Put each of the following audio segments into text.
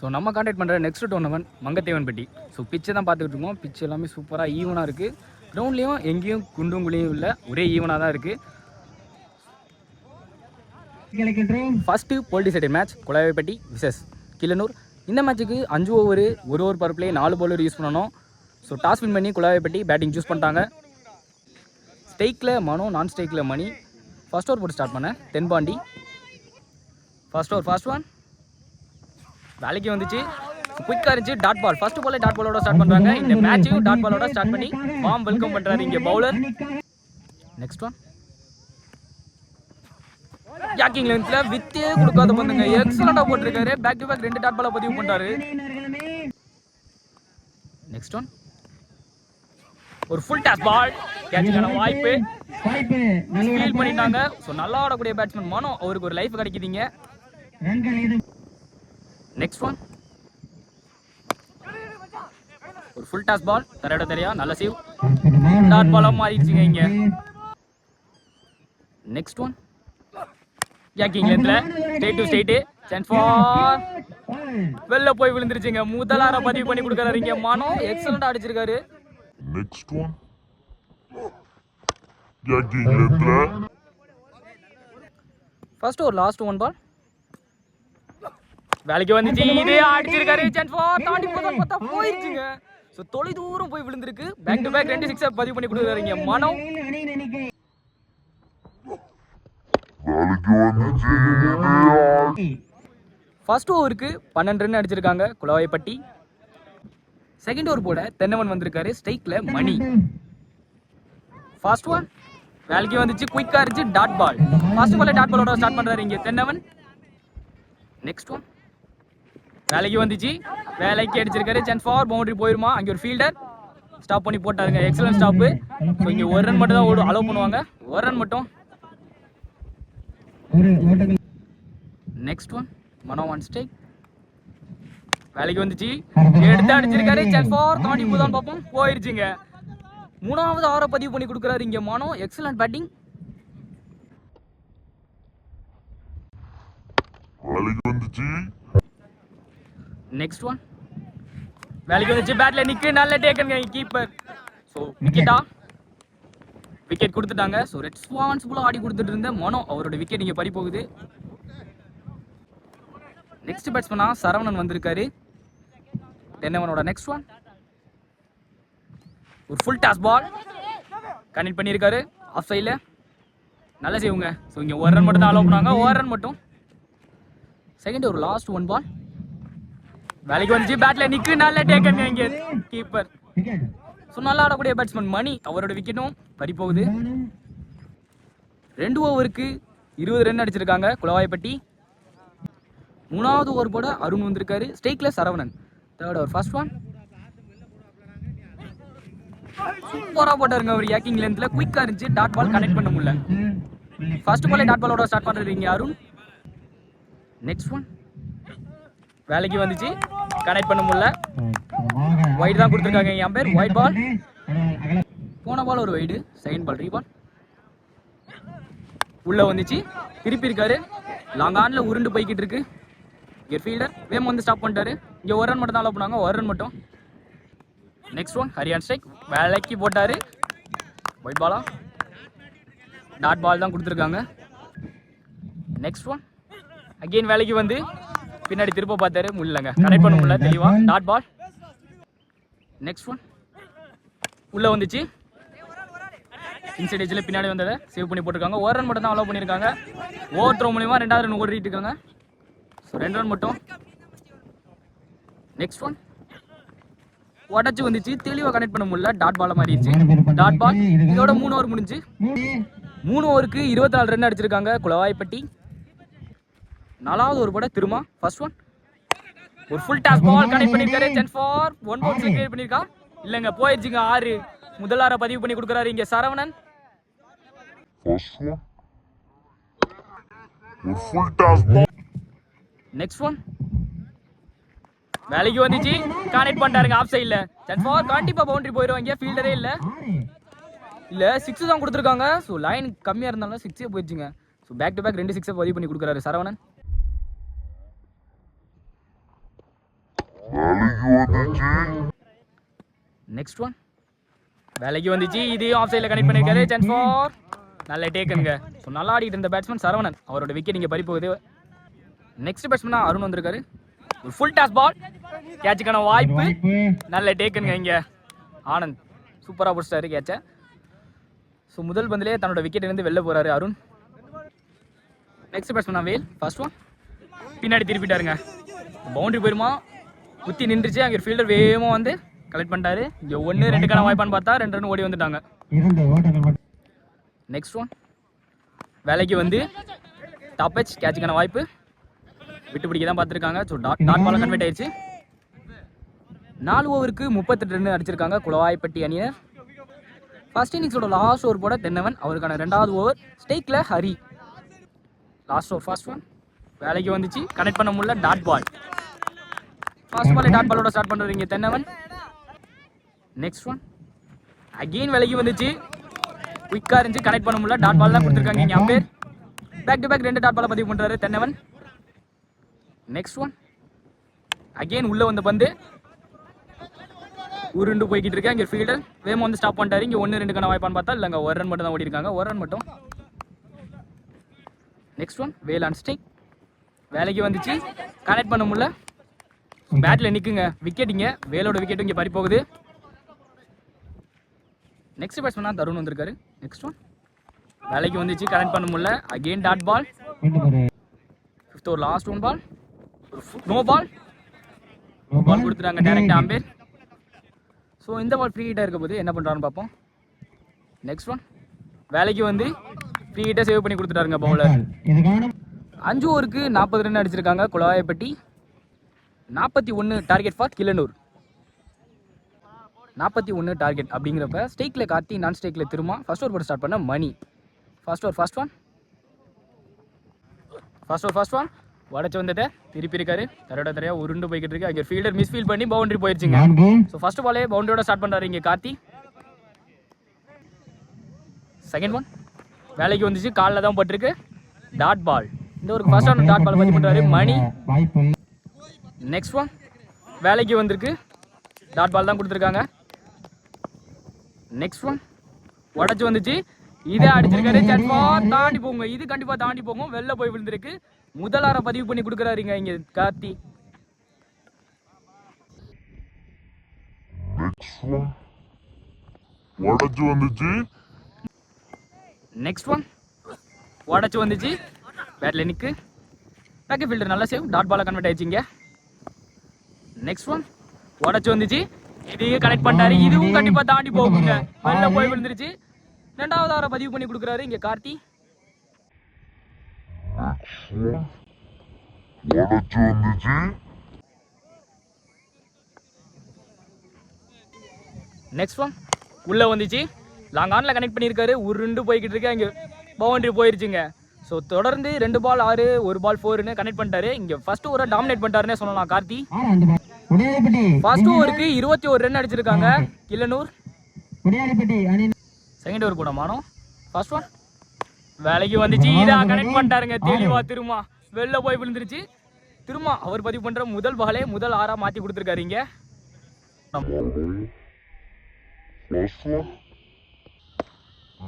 So நம்ம contact பண்ணுற next tournament Mangathevanpatti so பிச்சை தான் பார்த்துக்கிட்டு இருக்கோம். பிச்சு எல்லாமே சூப்பராக ஈவனாக இருக்குது கிரவுண்ட்லேயும் எங்கேயும் குண்டும் குழியும் இல்லை. ஒரே ஈவனாக தான் இருக்குது first போல்டி side match Kuzhavaipatti versus Kilanur இந்த மேட்ச்சுக்கு அஞ்சு ஓவர் ஒரு ஓவர் பவர் பிளே நாலு பவுலர் யூஸ் பண்ணணும். ஸோ டாஸ் வின் பண்ணி குழாவைப்பட்டி பேட்டிங் சூஸ் பண்ணிட்டாங்க. ஸ்டெய்க்கில் மனோ நான் ஸ்டெய்க்கில் மணி. ஃபர்ஸ்ட் ஓவர் போட்டு ஸ்டார்ட் பண்ணேன். Thenpandi first over fast one வேலைக்கு வந்துச்சு. குயிக்காக இருந்துச்சு. டாட் பால் ஃபர்ஸ்ட் பாலே டாட் பாலோட ஸ்டார்ட் பண்ணுறாங்க இந்த மேட்சையும் டாட் பாலோட ஸ்டார்ட் பண்ணி வாம் வெல்கம் பண்ணுறாரு இங்கே பவுலர் நெக்ஸ்ட் ஒன் ஜாக்கிங் லென்த்தில் வித்தே கொடுக்காத பண்ணுங்க எக்ஸலண்டாக போட்டிருக்காரு. பேக் டு பேக் ரெண்டு டாட் பாலை பதிவு பண்ணுறாரு நெக்ஸ்ட் ஒன் ஒரு ஃபுல் டாஸ் பால் கேட்சுக்கான வாய்ப்பு. ஃபீல் பண்ணிட்டாங்க. ஸோ நல்லா ஆடக்கூடிய பேட்ஸ்மேன் மனோ அவருக்கு ஒரு லைஃப் கிடைக்குதுங்க நெக்ஸ்ட் ஒன் ஒரு ஃபுல் டாஸ் பால் தரையோட தெரியா? நல்ல சேவ் டாட் பாலா மாறிடுச்சுங்க இங்க. நெக்ஸ்ட் ஒன் ஜாக்கிங் லென்த்ல straight to straight chance for வெளில போய் விழுந்துருச்சுங்க. முதலார பதிவு பண்ணி கொடுக்குறாரு இங்க மனோ. எக்ஸலண்டா அடிச்சிருக்காரு. Jackie Letra. ஃபர்ஸ்ட் ஒரு லாஸ்ட் ஒன் பால் வேலைக்கு வந்துச்சு இதே அடிச்சிருக்காரு சான்ஸ் ஃபார் தாண்டி போதா பார்த்தா போயிருச்சுங்க. ஸோ தொலை தூரம் போய் விழுந்திருக்கு. பேக் டு பேக் ரெண்டு சிக்ஸர் பதிவு பண்ணி கொடுக்குறாரு இங்க மனோ. அணியின் எண்ணிக்கை வேலைக்கு வந்துச்சு. ஃபர்ஸ்ட் ஓவருக்கு பன்னெண்டு ரன் அடிச்சிருக்காங்க குளவாய்ப்பட்டி செகண்ட் ஓவர் போட தென்னவன் வந்திருக்காரு ஸ்ட்ரைக்ல மணி. ஃபர்ஸ்ட் ஒன் வேலைக்கு வந்துச்சு குயிக்கா இருந்துச்சு டாட் பால் ஃபர்ஸ்ட் பால்ல டாட் பாலோட ஸ்டார்ட் பண்றாரு இங்க தென்னவன். நெக்ஸ்ட் ஒன் வேலைக்கு வந்துச்சு. வேலைக்கு அடிச்சிருக்காரு. சான்ஸ் ஃபார் பவுண்டரி போயிருமா? அங்க ஒரு ஃபீல்டர் ஸ்டாப் பண்ணி போட்டாருங்க. எக்ஸலன்ட் ஸ்டாப்பு ஸோ இங்க ஒரு ரன் மட்டும் தான் ஓடு அலோவ் பண்ணுவாங்க. ஒரு ரன் மட்டும். Next one Mano one strike வேலைக்கு வந்துச்சு. எடுத்து அடிச்சிருக்காரு. சென் ஃபார் தாண்டி போதான் பார்ப்போம். போயிருச்சுங்க. மூணாவது ஆரை பதிவு பண்ணி கொடுக்குறாரு இங்க மனோ. எக்ஸலண்ட் பேட்டிங் வேலைக்கு வந்துச்சு. நெக்ஸ்ட் ஒன் வேலைக்கு வந்துச்சு. பேட்ல நிக்கு. நல்ல டேக்கன் கீப்பர் ஸோ விக்கெட்டா விக்கெட் கொடுத்துட்டாங்க. ஸோ ரெஸ்பான்சிபிளாக ஆடி கொடுத்துட்டு இருந்த மனோ அவரோட விக்கெட் இங்கே பறி போகுது. நெக்ஸ்ட் பேட்ஸ்மனா சரவணன் வந்திருக்காரு. தென்னவனோட நெக்ஸ்ட் ஒன் ஒரு ஃபுல் டாஸ் பால் கனெக்ட் பண்ணியிருக்காரு. ஆஃப் சைடில் நல்ல செய்வுங்க ஸோ இங்கே ஒரு ரன் மட்டும் தான் அலோவ் பண்ணாங்க ஒரு ரன் மட்டும். செகண்ட் ஒரு லாஸ்ட் ஒன் பால் வேலைக்கு வந்துச்சு. பேட்ல நிக்கு. நல்ல டேக்கன் இங்க. கீப்பர் விக்கெட் நல்லா ஆடக்கூடிய பேட்ஸ்மேன் மணி. அவரோட விக்கெட்டும் பறி போகுது. ரெண்டு ஓவருக்கு இருபது ரன் அடிச்சிருக்காங்க. குலவாய்ப்பட்டி மூணாவது ஓவர் போட அருண் வந்திருக்காரு. ஸ்டேக்ல Saravanan. Third over first one சூப்பரா போட்டாருங்க அவர். ஏக்கிங் லென்த்ல குயிக்கா இருந்துச்சு. டாட் பால் கனெக்ட் பண்ண முடியல. ஃபர்ஸ்ட் பாலே டாட் பாலோட ஸ்டார்ட் பண்றது இங்க அருண். நெக்ஸ்ட் ஒன் வேலைக்கு வந்துச்சு. கனெக்ட் பண்ண முடியல. ஒயிட் தான் கொடுத்துருக்காங்க என் பேர். ஒயிட் பால் போன பால் ஒரு ஒயிடு செகண்ட் பால் ரீபால் உள்ளே வந்துச்சு. திருப்பி இருக்காரு. லாங் ஆன்ல உருண்டு போய்கிட்டு இருக்கு. இங்க ஃபீல்டர் வேம் வந்து ஸ்டாப் பண்ணிட்டாரு. இங்கே ஒரு ரன் மட்டும் தான் அலோ பண்ணாங்க ஒரு ரன் மட்டும். நெக்ஸ்ட் ஒன் ஹரியான் ஸ்ட்ரைக் வேலைக்கு போட்டாரு. ஒயிட் பாலா டாட் பால் தான் கொடுத்துருக்காங்க. நெக்ஸ்ட் ஒன் அகெயின் வேலைக்கு வந்து பின்னாடி திருப்ப பார்த்தாரு முடியலங்க கனெக்ட் பண்ண முடியல தெளிவா. டாட் பால் நெக்ஸ்ட் ஒன் உள்ள வந்துச்சு. இன்சைட் பின்னாடி வந்ததை சேவ் பண்ணி போட்டிருக்காங்க. ஒரு ரன் மட்டும் தான் அலோவ் பண்ணியிருக்காங்க. ஓவர் த்ரோ மூலிமா ரெண்டாவது ரன் ஓடிட்டு இருக்காங்க. ஸோ ரெண்டு ரன் மட்டும். நெக்ஸ்ட் ஒன் உடச்சு வந்துச்சு. தெளிவாக கனெக்ட் பண்ண முடியல. டாட் பாலை மாறிடுச்சு. டாட் பால் இதோட மூணு ஓவர் முடிஞ்சு. மூணு ஓவருக்கு இருபத்தி நாலு ரன் அடிச்சிருக்காங்க. குளவாய்ப்பட்டி நாலாவது ஒரு பட திரும்ப ஃபர்ஸ்ட் ஒன் ஒரு ஃபுல் டாஸ் பால் கனெக்ட் பண்ணிருக்காரு. சென் ஃபார் ஒன் பவுன்ஸ் கிரியேட் பண்ணிருக்கா? இல்லங்க போயிடுச்சுங்க ஆறு. முதலார பதிவு பண்ணி கொடுக்குறாரு இங்க சரவணன். நெக்ஸ்ட் ஒன் வேலைக்கு வந்துச்சு. கனெக்ட் பண்ணிட்டாருங்க ஆஃப் சைடில் சென் ஃபார் கண்டிப்பா பவுண்டரி போயிடுவாங்க ஃபீல்டரே இல்ல. இல்ல சிக்ஸ் தான் கொடுத்துருக்காங்க. ஸோ லைன் கம்மியா இருந்தாலும் சிக்ஸே போயிடுச்சுங்க ஸோ பேக் டு பேக் ரெண்டு சிக்ஸை பதிவு பண்ணி கொடுக்குறாரு சரவணன். வேலைக்கு வந்துச்சு நெக்ஸ்ட் ஒன் வேலைக்கு வந்துச்சு. இது ஆஃப் சைடில் கனெக்ட் பண்ணியிருக்காரு சான்ஸ் ஃபார் நல்ல டேக்குங்க ஸோ நல்லா ஆடிட்டு இருந்த பேட்ஸ்மேன் சரவணன். அவரோட விக்கெட் இங்கே பறிப்போகுது நெக்ஸ்ட் பேட்ஸ்மேனா அருண் வந்திருக்காரு. ஒரு ஃபுல் டாஸ் பால் கேட்சுக்கான வாய்ப்பு. நல்ல டேக்குங்க இங்கே. ஆனந்த். சூப்பராக பிடிச்சிட்டாரு கேட்சை ஸோ முதல் பந்திலே தன்னோட விக்கெட்லேருந்து வெளில போகிறாரு அருண். நெக்ஸ்ட் பேட்ஸ்மேனா வேல். ஃபர்ஸ்ட் ஒன் பின்னாடி திருப்பிட்டாருங்க. பவுண்டரி போயிருமா? குத்தி நின்றுச்சு அங்கே ஃபீல்டர் வேகமாக வந்து கலெக்ட் பண்ணிட்டாரு. இங்கே ஒன்று ரெண்டுக்கான வாய்ப்பான்னு பார்த்தா ரெண்டு ரன் ஓடி வந்துட்டாங்க. நெக்ஸ்ட் ஒன் வேலைக்கு வந்து டாப் பச் கேட்சுக்கான வாய்ப்பு. விட்டு பிடிக்க தான் பார்த்துருக்காங்க. So dot dot ball convert ஆயிடுச்சு நாலு ஓவருக்கு முப்பத்தெட்டு ரன் அடிச்சிருக்காங்க. குளவாய்ப்பட்டி அணியினர். ஃபர்ஸ்ட் இன்னிங்ஸோட லாஸ்ட் ஓவர் போட தென்னவன் அவருக்கான ரெண்டாவது over ஸ்டேக்கில் Hari last over first one வேலைக்கு வந்துச்சு. கனெக்ட் பண்ண முடியல. Dot ball first ball dot பாலோட ஸ்டார்ட் பண்ணுறீங்க தென்னவன் நெக்ஸ்ட் ஒன் அகெயின் வேலைக்கு வந்துச்சு. குயிக்காக இருந்துச்சு. கனெக்ட் பண்ண முடியல. டாட் பால் தான் கொடுத்துருக்காங்க இங்கே அம்பேர். பேக் டு பேக் ரெண்டு டாட் பாலை பதிவு பண்ணுறாரு தென்னவன் நெக்ஸ்ட் ஒன் அகெயின் உள்ளே வந்த பந்து. உருண்டு போய்கிட்டு இருக்கு. அங்கே ஃபீல்டர் வேகம் வந்து ஸ்டாப் பண்ணிட்டாரு. இங்கே ஒன்று ரெண்டுக்கான வாய்ப்பான்னு பார்த்தா இல்லைங்க ஒரு ரன் மட்டும் தான் ஓடி இருக்காங்க ஒரு ரன் மட்டும். நெக்ஸ்ட் ஒன் வேலான் ஸ்டிக் வேலைக்கு வந்துச்சு. கனெக்ட் பண்ண முடியல. பேட்டில் நிற்குங்க விக்கெட்டிங்க வேலோட விக்கெட்டும் இங்கே பறி போகுது. நெக்ஸ்ட் பேட்ஸ்மேனா தருண் வந்திருக்காரு. நெக்ஸ்ட் ஒன் வேலைக்கு வந்துச்சு. கனெக்ட் பண்ண முடியல. அகெயின் டாட் பால் ஃபிஃப்த் ஒரு லாஸ்ட் ஒன் பால் ஒரு நோ பால் பால் கொடுத்துட்டாங்க. Direct ampere. ஸோ இந்த பால் ஃப்ரீ ஹிட்டாக இருக்க போது என்ன பண்ணுறான்னு பார்ப்போம். நெக்ஸ்ட் ஒன் வேலைக்கு வந்து ஃப்ரீ ஹிட்டை சேவ் பண்ணி கொடுத்துட்டாருங்க பவுலர் அஞ்சு ஓவருக்கு நாற்பது ரன் அடிச்சிருக்காங்க. குழாயப்பட்டி. நாற்பத்தி ஒன்று டார்கெட் ஃபார் கிளனூர் நாற்பத்தி ஒன்று டார்கெட் அப்படிங்கிறப்ப ஸ்டேக்கில் கார்த்தி நான் ஸ்டேக்கில் திரும்ப ஃபர்ஸ்ட் ஓவர் போட்டு ஸ்டார்ட் பண்ண Mani. First over first one first over first one உடச்சு வந்துட்டு. திருப்பி இருக்காரு. தரையோட தரையா உருண்டு போய்கிட்டு இருக்கு. அங்கே ஃபீல்டர் மிஸ்ஃபீல் பண்ணி பவுண்டரி போயிருச்சுங்க. ஸோ ஃபர்ஸ்ட் பாலே பவுண்டரியோட ஸ்டார்ட் பண்ணுறாரு இங்கே கார்த்தி. செகண்ட் ஒன் வேலைக்கு வந்துச்சு. காலில் தான் பட்டிருக்கு. டாட் பால் இந்த ஒரு ஃபர்ஸ்ட் ஒன் டாட் பால் பதிவு பண்ணுறாரு மணி. நெக்ஸ்ட் ஒன் வேலைக்கு வந்திருக்கு. டாட் பால் தான் கொடுத்துருக்காங்க. நெக்ஸ்ட் ஒன் உடச்சு வந்துச்சு. இதே அடிச்சிருக்காரு. சட்பார் தாண்டி போங்க. இது கண்டிப்பா தாண்டி போகும். வெளில போய் விழுந்திருக்கு. முதலார பதிவு பண்ணி கொடுக்குறாருங்க இங்க கார்த்தி. உடச்சு வந்துச்சு. நெக்ஸ்ட் ஒன் உடச்சு வந்துச்சு. பேட்ல நிக்கு. பேக்கி ஃபீல்டர் நல்லா சேவ் டாட் பால கன்வெர்ட் ஆயிடுச்சுங்க நெக்ஸ்ட் ஒன் உடச்சு வந்துச்சு. இதையும் கனெக்ட் பண்ணிட்டாரு. இதுவும் கண்டிப்பா தாண்டி போகுங்க. வெளில போய் விழுந்துருச்சு. ரெண்டாவது ஆரை பதிவு பண்ணி கொடுக்குறாரு இங்க கார்த்தி. நெக்ஸ்ட் ஒன் உள்ள வந்துச்சு. லாங் ஆன்ல கனெக்ட் பண்ணியிருக்காரு. உருண்டு போய்கிட்டு இருக்கு. அங்கே பவுண்டரி போயிருச்சுங்க. ஸோ தொடர்ந்து ரெண்டு பால் ஆறு ஒரு பால் ஃபோர்னு கனெக்ட் பண்ணிட்டாரு. இங்கே ஃபர்ஸ்ட் ஓவரை டாமினேட் பண்ணிட்டாருன்னே சொல்லலாம். கார்த்தி. ஃபர்ஸ்ட் ஓவருக்கு இருபத்தி ஒரு ரன் அடிச்சிருக்காங்க. கில்லனூர் செகண்ட் ஓவர் கூட மானோம் ஃபர்ஸ்ட் ஒன் வேலைக்கு வந்துச்சு. இதா கனெக்ட் பண்ணிட்டாருங்க. தெளிவா திரும்ப வெளில போய் விழுந்துருச்சு. திரும்ப அவர் பதிவு பண்ற முதல் பாலே முதல் ஆறா மாத்தி கொடுத்துருக்காரு இங்க.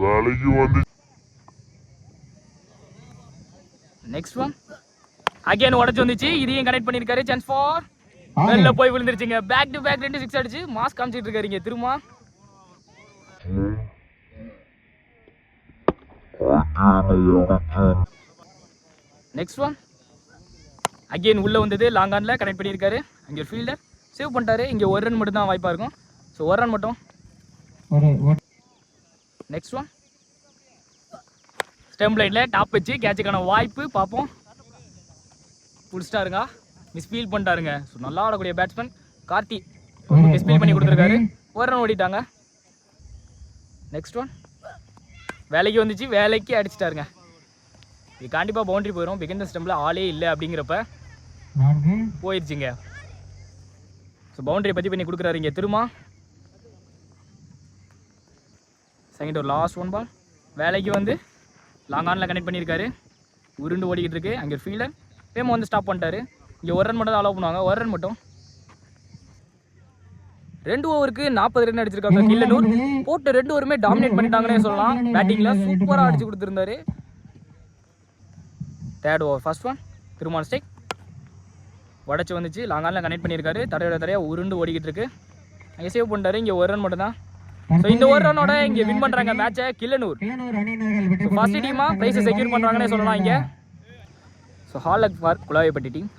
வேலைக்கு நெக்ஸ்ட் ஒன் அகைன் உடச்சு வந்துச்சு. இதையும் கனெக்ட் பண்ணிருக்காரு சான்ஸ் ஃபார் வெளில போய் விழுந்துருச்சுங்க. பேக் டு பேக் ரெண்டு சிக்ஸ் அடிச்சு மாஸ் காமிச்சிட்டு இருக்காருங்க. திரும்ப நெக்ஸ்ட் ஒன் அகைன் உள்ள வந்தது லாங் ஆன்ல கனெக்ட் பண்ணியிருக்காரு. அங்கே ஃபீல்டர் சேவ் பண்ணிட்டாரு. இங்கே ஒரு ரன் மட்டும் தான் வாய்ப்பாக இருக்கும். ஸோ ஒரு ரன் மட்டும். நெக்ஸ்ட் ஒன் ஸ்டெம் லைனில் டாப் வச்சு கேட்சுக்கான வாய்ப்பு பார்ப்போம். பிடிச்சிட்டாருங்க மிஸ்ஃபீல் பண்ணிட்டாருங்க. ஸோ நல்லா ஆடக்கூடிய பேட்ஸ்மேன் கார்த்தி மிஸ்ஃபீல் பண்ணி கொடுத்துருக்காரு. ஒரு ரன் ஓடிட்டாங்க. நெக்ஸ்ட் ஒன் வேலைக்கு வந்துச்சு வேலைக்கு அடிச்சிட்டாருங்க. இது கண்டிப்பாக பவுண்டரி போயிடும் பிகின் ஸ்டெம்பில் ஆளே இல்லை அப்படிங்கிறப்ப போயிடுச்சுங்க ஸோ பவுண்டரி பற்றி பண்ணி கொடுக்குறாரு இங்கே திரும்ப செகண்ட் ஒரு லாஸ்ட் ஒன் பால் வேலைக்கு வந்து லாங் ஆனில் கனெக்ட் பண்ணியிருக்காரு. உருண்டு ஓடிக்கிட்டு இருக்கு. அங்கே ஃபீல்டர் வேமா வந்து ஸ்டாப் பண்ணிட்டாரு. இங்கே ஒரு ரன் மட்டும் தான் அலோவ் பண்ணுவாங்க. ஒரு ரன் மட்டும். ரெண்டு ஓவருக்கு நாற்பது ரன் அடிச்சிருக்காங்க. கில்லனூர் போட்டு ரெண்டு ஓவருமே டாமினேட் பண்ணிட்டாங்கன்னே சொல்லலாம். பேட்டிங்ல சூப்பரா அடிச்சு கொடுத்துருந்தாரு. Third over first one Thiruman strike உடச்சி வந்துச்சு. லாங்கானில் கனெக்ட் பண்ணியிருக்காரு. தரையோட தரையாக உருண்டு ஓடிக்கிட்டு இருக்கு. அங்கே சேவ் பண்ணிட்டாரு. இங்கே ஒரு ரன் மட்டும் தான் ஸோ இந்த ஒரு ரன்னோட இங்கே வின் பண்ணுறாங்க மேட்சை கில்லனூர். வெற்றி ஃபர்ஸ்ட் டீமாக ப்ரைஸை செக்யூர் பண்ணுறாங்கன்னே சொல்லலாம் இங்கே. ஸோ ஹால் அக் ஃபார் குலாவைப்பட்டி டீம்